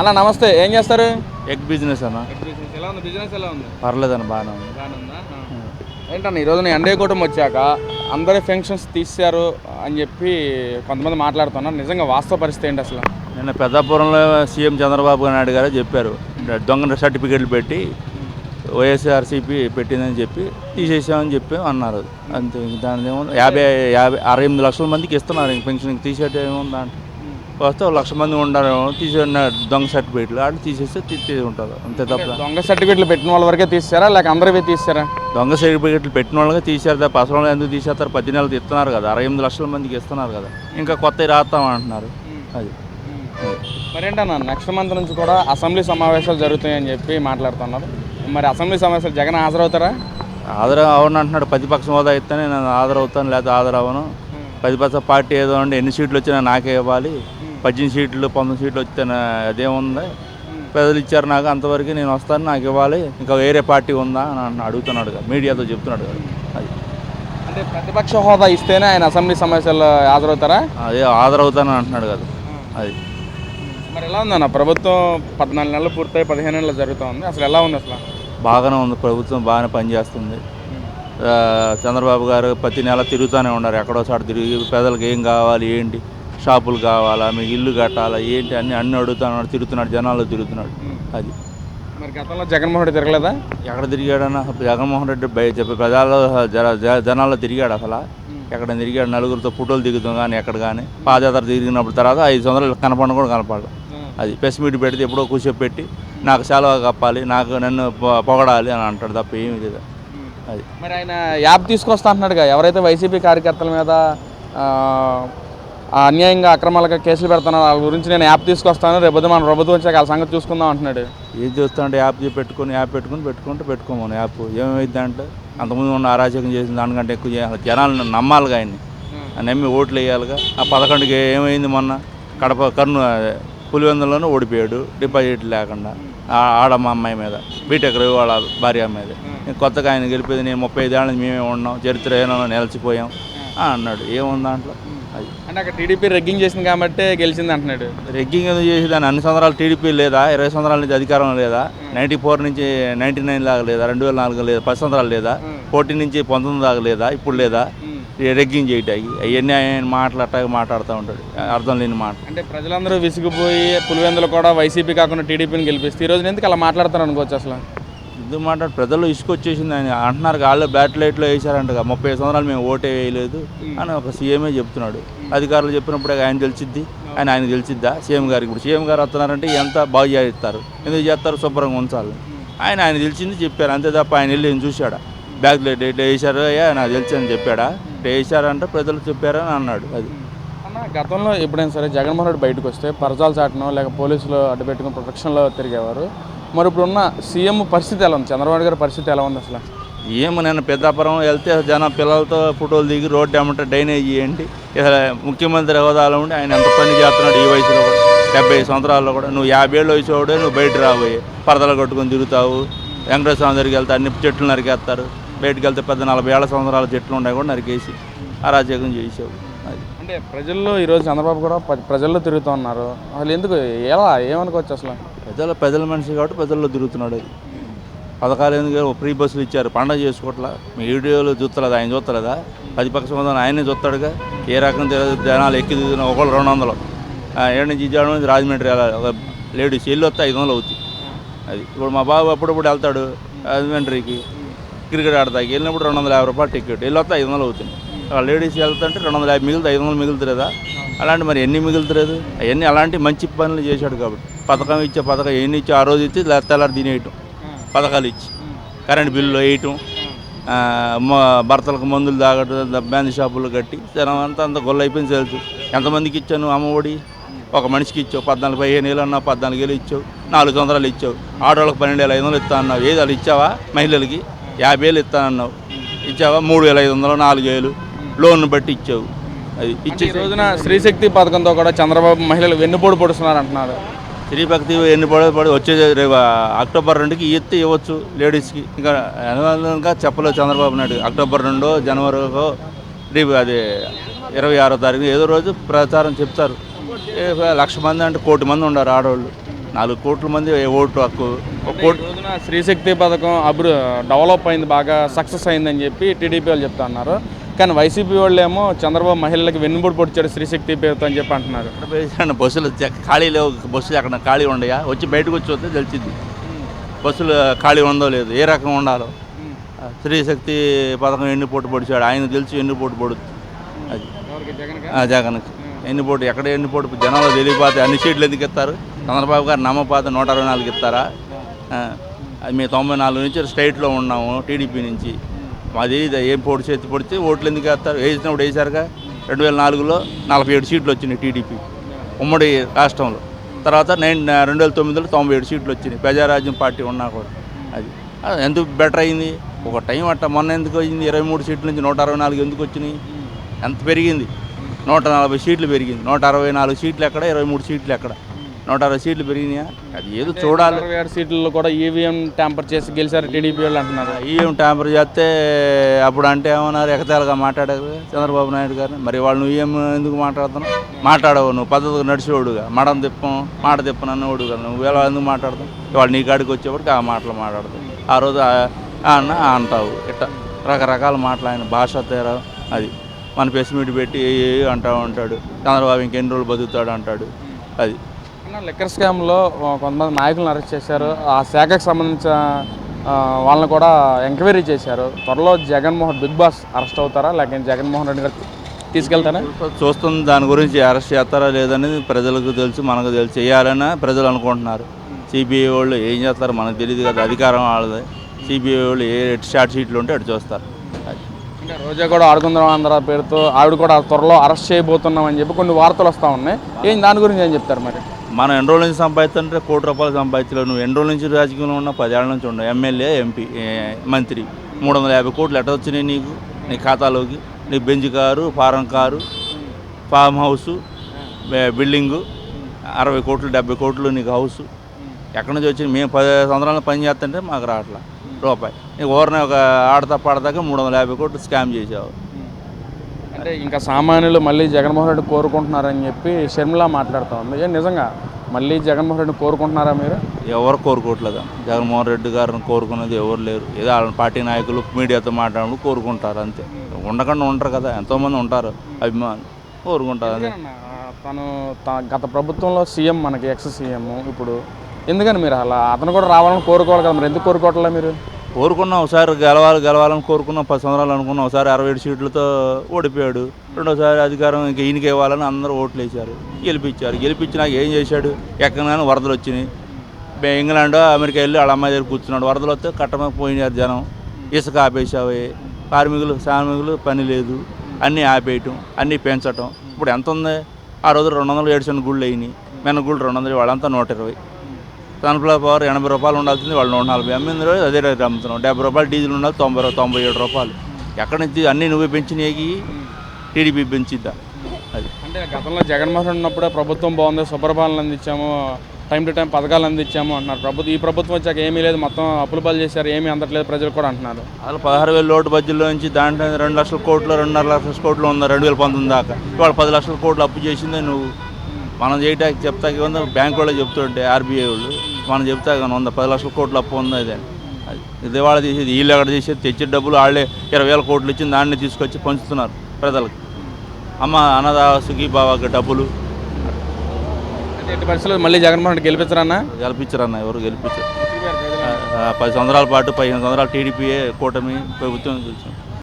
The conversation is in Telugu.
అన్న నమస్తే. ఏం చేస్తారు? ఎగ్ బిజినెస్ అన్న. ఎలా ఉంది? బిజినెస్ ఎలా ఉంది? పర్లేదన్న బాగానే ఉంది. ఏంటన్న ఈరోజు నేను ఎన్డీఏ కూటమి వచ్చాక అందరి ఫంక్షన్స్ తీశారు అని చెప్పి కొంతమంది మాట్లాడుతున్నారు. నిజంగా వాస్తవ పరిస్థితి ఏంటి అసలు? నిన్న పెద్దాపురంలో సీఎం చంద్రబాబు నాయుడు గారు చెప్పారు. దొంగ సర్టిఫికెట్లు పెట్టి వైఎస్ఆర్సీపీ పెట్టిందని చెప్పి తీసేసామని చెప్పి అన్నారు. అంతే దాని ఏముంది యాభై యాభై అరవై ఎనిమిది లక్షల మందికి ఇస్తున్నారు. ఇంక పెన్షన్ తీసేట ఏముంది అంటే వస్తే లక్ష మంది ఉండరు తీసే దొంగ సర్టిఫికెట్లు వాళ్ళు తీసేస్తే తీసి ఉంటారు. అంతే తప్ప. దొంగ సర్టిఫికెట్లు పెట్టిన వాళ్ళ వరకే తీసారా లేక అందరివే తీసారా దొంగ సర్టిఫికెట్లు పెట్టిన వాళ్ళకి తీశారు తప్ప అసలు వాళ్ళు ఎందుకు తీసేస్తారు? పది నెలలు ఇస్తున్నారు కదా. అరవై ఎనిమిది లక్షల మందికి ఇస్తున్నారు కదా. ఇంకా కొత్తవి రాస్తామంటున్నారు అది. మరేంటన్నా నెక్స్ట్ మంత్ నుంచి కూడా అసెంబ్లీ సమావేశాలు జరుగుతాయని చెప్పి మాట్లాడుతున్నారు. మరి అసెంబ్లీ సమావేశాలు జగన్ హాజరవుతారా? ఆదర అవును అంటున్నాడు. ప్రతిపక్షం హోదా ఇస్తేనే నేను ఆదరవుతాను లేకపోతే ఆదరవను ప్రతిపక్ష పార్టీ ఏదో ఉండి ఎన్ని సీట్లు వచ్చినా నాకే ఇవ్వాలి. పద్దెనిమిది సీట్లు పంతొమ్మిది సీట్లు వస్తే అదేముంది ప్రజలు ఇచ్చారు నాకు అంతవరకు నేను వస్తాను నాకు ఇవ్వాలి. ఇంకా వేరే పార్టీ ఉందా అని అడుగుతున్నాడు కదా మీడియాతో చెప్తున్నాడు కదా. అది. అంటే ప్రతిపక్ష హోదా ఇస్తేనే ఆయన అసెంబ్లీ సమావేశాల్లో హాజరవుతారా? అదే ఆదరవుతాను అంటున్నాడు కదా. అది. మరి ఎలా ఉందన్న ప్రభుత్వం పద్నాలుగు నెలలు పూర్తయి పదిహేను నెలలు జరుగుతూ ఉంది. అసలు ఎలా ఉంది అసలు? బాగానే ఉంది ప్రభుత్వం బాగానే పనిచేస్తుంది. చంద్రబాబు గారు ప్రతి నెల తిరుగుతూనే ఉన్నారు. ఎక్కడో చోట తిరిగి పేదలకు ఏం కావాలి ఏంటి? షాపులు కావాలా మీకు ఇల్లు కట్టాలా ఏంటి అన్ని అన్ని అడుగుతున్నాడు తిరుగుతున్నాడు జనాల్లో తిరుగుతున్నాడు. అది. మరి గతంలో జగన్మోహన్ రెడ్డి తిరగలేదా? ఎక్కడ తిరిగాడన్నా? జగన్మోహన్ రెడ్డి బయ చెప్పి ప్రజల్లో జనాల్లో తిరిగాడు అసలు. ఎక్కడ తిరిగాడు నలుగురితో ఫోటోలు దిగుతాం కానీ ఎక్కడ కానీ. పాదయాత్ర తిరిగినప్పుడు తర్వాత ఐదు సంవత్సరాలు కనపడను కూడా కనపడదు. అది ప్రెస్ మీట్ పెడితే ఎప్పుడో కూర్చోపెట్టి నాకు సెలవు కప్పాలి నాకు నన్ను పొగడాలి అని అంటాడు తప్ప ఏమీ లేదు. అది. మరి ఆయన యాప్ తీసుకొస్తా అంటున్నాడుగా. ఎవరైతే వైసీపీ కార్యకర్తల మీద అన్యాయంగా అక్రమాలుగా కేసులు పెడుతున్నారో వాళ్ళ గురించి నేను యాప్ తీసుకొస్తాను. రేపు మన ప్రభుత్వం వచ్చాక వాళ్ళ సంగతి చూసుకుందాం అంటున్నాడు. ఏం చేస్తుంటే యాప్ చేసి పెట్టుకొని యాప్ పెట్టుకొని పెట్టుకుంటే పెట్టుకోమను యాప్. ఏమైంది అంటే అంతకుముందు ఉన్న అరాచకం చేసిన దానికంటే ఎక్కువ చేయాలి. జనాలను నమ్మాలిగా ఆయన్ని. నమ్మి ఓట్లు వేయాలిగా. ఆ పదకొండుకి ఏమైంది మొన్న? కడప కర్ను పులివెందులోనే ఓడిపోయాడు. డిపాజిట్ లేకుండా. ఆ- ఆడ మా అమ్మాయి మీద బీటెక్ రవి వాళ్ళ భార్య మీద. కొత్తగా ఆయన గెలిపేది నేను ముప్పై ఐదేళ్ళ నుంచి మేమే ఉన్నాం. చరిత్ర ఏమో నిలిచిపోయాం. అన్నాడు. ఏముంది దాంట్లో? అది. అంటే అక్కడ టీడీపీ రెగ్గింగ్ చేసింది కాబట్టి గెలిచింది అంటున్నాడు. రెగ్గింగ్ ఎందుకు చేసి దాని అన్ని సంవత్సరాలు టీడీపీ లేదా? ఇరవై సంవత్సరాల నుంచి అధికారం లేదా? నైంటీ ఫోర్ నుంచి నైంటీ నైన్ దాకా లేదా? రెండు వేల నాలుగు లేదా? పది సంవత్సరాలు లేదా? ఫోర్టీన్ నుంచి పంతొమ్మిది దాకా లేదా? ఇప్పుడు లేదా? రెగ్గింగ్ చేయటానికి. అవన్నీ ఆయన మాట్లాడటానికి మాట్లాడుతూ ఉంటాడు. అర్థం లేని మాట అంటే ప్రజలందరూ విసిగిపోయి పులివెందులు కూడా వైసీపీ కాకుండా టీడీపీని గెలిపిస్తే ఈ రోజు ఎందుకు అలా మాట్లాడతారు అనుకోవచ్చు అసలు? ఎందుకు మాట్లాడు? ప్రజలు ఇసుకొచ్చేసింది ఆయన అంటున్నారు వాళ్ళు బ్యాట్ లైట్లో వేసారంట ముప్పై సంవత్సరాలు మేము ఓటే వేయలేదు అని ఒక సీఎంఏ చెప్తున్నాడు. అధికారులు చెప్పినప్పుడే ఆయన తెలిసిద్ది ఆయన ఆయన తెలిసిద్దా సీఎం గారికి ఇప్పుడు సీఎం గారు వస్తున్నారంటే ఎంత బాగు చేస్తారు? ఎందుకు చేస్తారు? శుభ్రంగా ఉంచాలి. ఆయన ఆయన తెలిసింది చెప్పారు అంతే తప్ప ఆయన వెళ్ళి ఏం చూశాడా? బ్యాక్ లైట్ ఇట్లా వేసారు అయ్యా నాకు తెలిసి అని చెప్పాడా? ఇట్లా వేసారంటే ప్రజలు చెప్పారని అన్నాడు అది. గతంలో ఎప్పుడైనా సరే జగన్మోహన్ రెడ్డి బయటకు వస్తే పరజాలు చాటనో లేక పోలీసులు అడ్డు పెట్టుకుని ప్రొటెక్షన్లో తిరిగేవారు. మరి ఇప్పుడున్న సీఎం పరిస్థితి ఎలా ఉంది? చంద్రబాబు గారి పరిస్థితి ఎలా ఉంది అసలు? ఏమో నేను పెద్దాపురం వెళ్తే జనం పిల్లలతో ఫోటోలు దిగి రోడ్డు ఏమంటే డ్రైనేజ్ చేయండి ఇలా ముఖ్యమంత్రి హోదాలో ఉండి ఆయన ఎంత పని చేస్తున్నాడు ఈ వయసులో కూడా. డెబ్బై సంవత్సరాల్లో కూడా. నువ్వు యాభై ఏళ్ళు వయసు నువ్వు బయట రాబోయే. పరదలు కట్టుకొని తిరుగుతావు. వెంకటేశ్వర స్వామి దగ్గరికి వెళ్తే అన్ని చెట్లు నరికేస్తారు. బయటకు వెళ్తే పెద్ద నలభై ఏళ్ళ సంవత్సరాల చెట్లు ఉన్నాయి కూడా నరికేసి. అరాచకం చేసావు. అది. అంటే ప్రజల్లో ఈరోజు చంద్రబాబు కూడా ప్రజల్లో తిరుగుతూ ఉన్నారు. అసలు ఎందుకు? ఎలా? ఏమనుకోవచ్చు అసలు? ప్రజల ప్రజల మనిషి కాబట్టి ప్రజల్లో తిరుగుతున్నాడు. అది పథకాలు ఎందుకు? ఫ్రీ బస్సులు ఇచ్చారు. పండగ చేసుకోవట్లా? మీ వీడియోలు చూస్తలేదు? ఆయన చూస్తలేదా? పది పక్ష ఆయనే చూస్తాడుగా? ఏ రకం తెలియదు జనాలు ఎక్కి దిగుతున్నా ఒకళ్ళు రెండు వందలు. ఏడు నుంచి ఇచ్చాడు నుంచి రాజమండ్రి వెళ్ళాలి. ఒక లేడీస్ వెళ్ళి వస్తే ఐదు వందలు అవుతాయి అది ఇప్పుడు మా బాబు అప్పుడప్పుడు వెళ్తాడు రాజమండ్రికి. క్రికెట్ ఆడతాకి. వెళ్ళినప్పుడు రెండు వందల యాభై రూపాయలు టికెట్. వెళ్ళి వస్తే ఐదు వందలు అవుతుంది. లేడీస్ వెళ్తుంటే రెండు వందల యాభై మిగులుతుంది ఐదు వందలు మిగులుతులేదా? అలాంటి మరి ఎన్ని మిగులుతులేదు? అవన్నీ అలాంటి మంచి పనులు చేశాడు కాబట్టి. పథకం ఇచ్చే పథకం ఎన్ని ఇచ్చి ఆ రోజు ఇచ్చి తెల్లారి తినేయటం పథకాలు ఇచ్చి. కరెంట్ బిల్లు వేయటం భర్తలకు మందులు తాగటం బ్యాండ్ షాపులు కట్టి జనం అంతా అంత గొల్ల అయిపోయింది తెలుసు ఎంతమందికి ఇచ్చాను అమ్మఒడి ఒక మనిషికి ఇచ్చావు. పద్నాలుగు పదిహేను వేలు అన్నావు పద్నాలుగు వేలు ఇచ్చావు. నాలుగు వందలు ఇచ్చావు. ఆడవాళ్ళకి పన్నెండు వేల ఐదు వందలు ఇస్తా అన్నావు. ఏది వాళ్ళు ఇచ్చావా? మహిళలకి. యాభై వేలు ఇస్తా అన్నావు. ఇచ్చావా? మూడు వేల ఐదు వందలు నాలుగు వేలు. లోన్ బట్టి ఇచ్చావు. అది ఇచ్చే రోజున స్త్రీశక్తి పథకంతో కూడా చంద్రబాబు మహిళలు వెన్నుపోటు పొడుస్తున్నారు అంటున్నారు. స్త్రీ భక్తి ఎన్ని పడే పడి వచ్చే రేపు అక్టోబర్ రెండుకి ఎత్తి ఇవ్వచ్చు లేడీస్కి. ఇంకా అనుబంధంగా చెప్పలేదు చంద్రబాబు నాయుడు. అక్టోబర్ రెండో జనవరికో రేపు అది ఇరవై ఆరో తారీఖు ఏదో రోజు ప్రచారం చెప్తారు. లక్ష మంది అంటే కోటి మంది ఉన్నారు ఆడవాళ్ళు. నాలుగు కోట్ల మంది ఓటు హక్కు. కోటి రోజున శ్రీశక్తి పథకం అభివృ డెవలప్ అయింది బాగా సక్సెస్ అయిందని చెప్పి టీడీపీ వాళ్ళు చెప్తా ఉన్నారు కానీ వైసీపీ వాళ్ళు ఏమో చంద్రబాబు మహిళలకు వెన్నుబడి పొడిచాడు శ్రీశక్తి పేరుతో అని చెప్పి అంటున్నారు. బస్సులు ఖాళీ లేవు బస్సులు అక్కడ ఖాళీ ఉండయా? వచ్చి బయటకు వచ్చి వస్తే తెలిసింది బస్సులు ఖాళీ ఉందో లేదు ఏ రకం ఉండాలో. స్త్రీశక్తి పథకం ఎన్ని పోటు పొడిచాడు? ఆయన తెలిసి ఎన్ని పోటు పడుతుంది అది. జగన్కి? ఎన్ని పోటు ఎక్కడ ఎన్ని పోటు జనాలు తెలియపోతే అన్ని సీట్లు ఎందుకు ఇస్తారు? చంద్రబాబు గారు నమ్మపోతే నూట అరవై నాలుగు ఇస్తారా? మేము తొంభై నాలుగు నుంచి స్టేట్లో ఉన్నాము టీడీపీ నుంచి. మాది ఇది ఏం పొడి చేతి పొడితే ఓట్లు ఎందుకు వేస్తారు? వేసినప్పుడు వేశారుగా? రెండు వేల నాలుగులో నలభై ఏడు సీట్లు వచ్చినాయి టీడీపీ ఉమ్మడి రాష్ట్రంలో. తర్వాత నైన్ రెండు వేల తొమ్మిదిలో తొంభై ఏడు సీట్లు వచ్చినాయి. ప్రజారాజ్యం పార్టీ ఉన్నా కూడా. అది. అది ఎందుకు బెటర్ అయింది? ఒక టైం అట్ట మొన్న ఎందుకు అయింది? ఇరవై మూడు సీట్ల నుంచి నూట అరవై నాలుగు ఎందుకు వచ్చినాయి? ఎంత పెరిగింది? నూట నలభై సీట్లు పెరిగింది. నూట అరవై నాలుగు సీట్లు ఎక్కడ? ఇరవై మూడు సీట్లు ఎక్కడ? నూట అరవై సీట్లు పెరిగినాయా? అది ఏదో చూడాలి. ఇరవై ఆరు సీట్లలో కూడా ఈవీఎం ట్యాంపర్ చేసి గెలిచారు టీడీపీ వాళ్ళు అంటున్నారు. ఈఎం ట్యాంపర్ చేస్తే అప్పుడు అంటే ఏమన్నారు? ఎకతాలుగా మాట్లాడారు చంద్రబాబు నాయుడు గారు మరి వాళ్ళు నువ్వు ఏం ఎందుకు మాట్లాడుతున్నావు? మాట్లాడవు నువ్వు. పద్ధతిగా నడిచేవాడుగా. మడం తిప్పం మాట తిప్పను అన్నవాడు కదా నువ్వు ఎలా ఎందుకు మాట్లాడతావు? ఇవాళ నీ కాడికి వచ్చేప్పటికి ఆ మాటలు మాట్లాడతావు. ఆ రోజు అన్న అంటావు. ఇట్ట రకరకాల మాటలు ఆయన భాష తేరా అది. మన ప్రెస్ మీట్ పెట్టి ఏ ఏ అంటా ఉంటాడు. చంద్రబాబు ఇంకెన్ని రోజులు బతుకుతాడు అంటాడు. అది. అన్న లెక్కర్ స్కామ్లో కొంతమంది నాయకులను అరెస్ట్ చేశారు. ఆ శాఖకు సంబంధించిన వాళ్ళని కూడా ఎంక్వైరీ చేశారు. త్వరలో జగన్మోహన్ బిగ్ బాస్ అరెస్ట్ అవుతారా? లేకపోతే జగన్మోహన్ రెడ్డి గారు తీసుకెళ్తారా? చూస్తుంది దాని గురించి అరెస్ట్ చేస్తారా లేదనేది ప్రజలకు తెలుసు మనకు తెలుసు. చేయాలని ప్రజలు అనుకుంటున్నారు. సిబిఐ వాళ్ళు ఏం చేస్తారో మనకు తెలియదు కదా అధికారం వాళ్ళది. సిబిఐ వాళ్ళు ఏ షార్ట్ షీట్లు ఉంటే అటు చూస్తారు. అంటే రోజా కూడా ఆడుకుందాం ఆంధ్ర పేరుతో ఆవిడ కూడా త్వరలో అరెస్ట్ చేయబోతున్నాం అని చెప్పి కొన్ని వార్తలు వస్తూ ఉన్నాయి. ఏం దాని గురించి ఏం చెప్తారు మరి? మనం ఎన్ని రోజుల నుంచి సంపాదిస్తుంటే కోటి రూపాయలు సంపాదించలేవు. నువ్వు ఎన్ని రోజుల నుంచి రాజకీయంలో ఉన్నా పదేళ్ళ నుంచి ఉండవు ఎమ్మెల్యే ఎంపీ మంత్రి. మూడు వందల యాభై కోట్లు ఎట్ట వచ్చినాయి నీకు? నీ ఖాతాలోకి. నీ Benz car farm car farm house building. అరవై కోట్లు డెబ్బై కోట్లు నీకు హౌస్. ఎక్కడి నుంచి వచ్చి మేము పది సంవత్సరాలు పని చేస్తుంటే మాకు రావట్లా. రూపాయి. నీకు ఓరనే ఒక ఆడతా పాడదాకా మూడు వందల యాభై కోట్లు స్కామ్ చేసావు. అంటే ఇంకా సామాన్యులు మళ్ళీ జగన్మోహన్ రెడ్డి కోరుకుంటున్నారని చెప్పి షర్మిల మాట్లాడుతూ ఉంది. ఏం నిజంగా మళ్ళీ జగన్మోహన్ రెడ్డి కోరుకుంటున్నారా మీరు? ఎవరు కోరుకోవట్లేదు. జగన్మోహన్ రెడ్డి గారిని కోరుకునేది ఎవరు లేరు. ఏదో వాళ్ళ పార్టీ నాయకులు మీడియాతో మాట్లాడినప్పుడు కోరుకుంటారు అంతే. ఉండకుండా ఉంటారు కదా. ఎంతోమంది ఉంటారు. అభిమానులు కోరుకుంటారు అంతే. తను త- గత ప్రభుత్వంలో సీఎం మనకి ఎక్స్ సీఎం ఇప్పుడు. ఎందుకని మీరు అలా? అతను కూడా రావాలని కోరుకోవాలి కదా మరి. ఎందుకు కోరుకోవట్లే మీరు? కోరుకున్నాం ఒకసారి గెలవాలి గెలవాలని కోరుకున్నాం. పది సంవత్సరాలు అనుకున్నాం. ఒకసారి అరవై ఏడు సీట్లతో ఓడిపోయాడు. రెండోసారి అధికారం ఇంకా ఈయనకి ఇవ్వాలని అందరూ ఓట్లు వేశారు. గెలిపించారు. గెలిపించినాక ఏం చేశాడు? ఎక్కగానే వరదలు వచ్చినాయి. ఇంగ్లాండ్ అమెరికా వెళ్ళి వాళ్ళ అమ్మాయి దగ్గర కూర్చున్నాడు. వరదలు వస్తే కట్టమకపోయినారు జనం. ఇసుక ఆపేసావి కార్మికులు శ్రామికులు పని లేదు. అన్నీ ఆపేయటం అన్నీ పెంచటం. ఇప్పుడు ఎంత ఉంది? ఆ రోజు రెండు వందలు ఏడు గుళ్ళు అయినాయి. మెన్న గుళ్ళు రెండు వందలు వాళ్ళంతా నూట ఇరవై. సన్ఫ్లవర్ పవర్ ఎనభై రూపాయలు ఉండాల్సింది వాళ్ళు నూట నలభై అమ్మింది రోజు అదే రేటు అమ్ముతున్నాం. డెబ్బై రూపాయలు డీజిల్ ఉండాలి తొంభై తొంభై ఏడు రూపాయలు. ఎక్కడి నుంచి అన్నీ నువ్వే పెంచినాయి టీడీపీ పెంచిద్దా? అది. అంటే గతంలో జగన్మోహన్ ఉన్నప్పుడే ప్రభుత్వం బాగుంది సుపరిపాలన అందించాము టైం టు టైం పథకాలు అందించాము అంటున్నారు. ప్రభుత్వం ఈ ప్రభుత్వం వచ్చాక ఏమీ లేదు మొత్తం అప్పులు పాలు చేశారు ఏమీ అందట్లేదు ప్రజలు కూడా అంటున్నారు. అసలు పదహారు వేల లోటు బడ్జెట్లో నుంచి దాంట్లో రెండు లక్షల కోట్లు రెండున్నర లక్షల కోట్లు ఉంది రెండు వేల పంతొమ్మిది దాకా. ఇవాళ పది లక్షల కోట్లు అప్పు చేసిందే నువ్వు. మనం చేయటానికి చెప్తాకి ఉంది బ్యాంక్ వాళ్ళు చెప్తుంటే ఆర్బీఐ వాళ్ళు మనం చెప్తా కానీ వంద పది లక్షల కోట్లు అప్పు ఉంది అదే ఇది వాళ్ళ తీసేది. వీళ్ళు ఎక్కడ తీసేది తెచ్చే డబ్బులు వాళ్ళే ఇరవై వేల కోట్లు ఇచ్చి దాన్ని తీసుకొచ్చి పంచుతున్నారు ప్రజలకు. అమ్మ అన్నదా సుఖీ బాబాకి డబ్బులు. ఎట్టి పరిస్థితుల్లో మళ్ళీ జగన్మోహన్ రెడ్డి గెలిపించరన్నా గెలిపించరన్న ఎవరు గెలిపించారు. పది సంవత్సరాల పాటు పదిహేను సంవత్సరాలు టీడీపీఏ కూటమి ప్రభుత్వం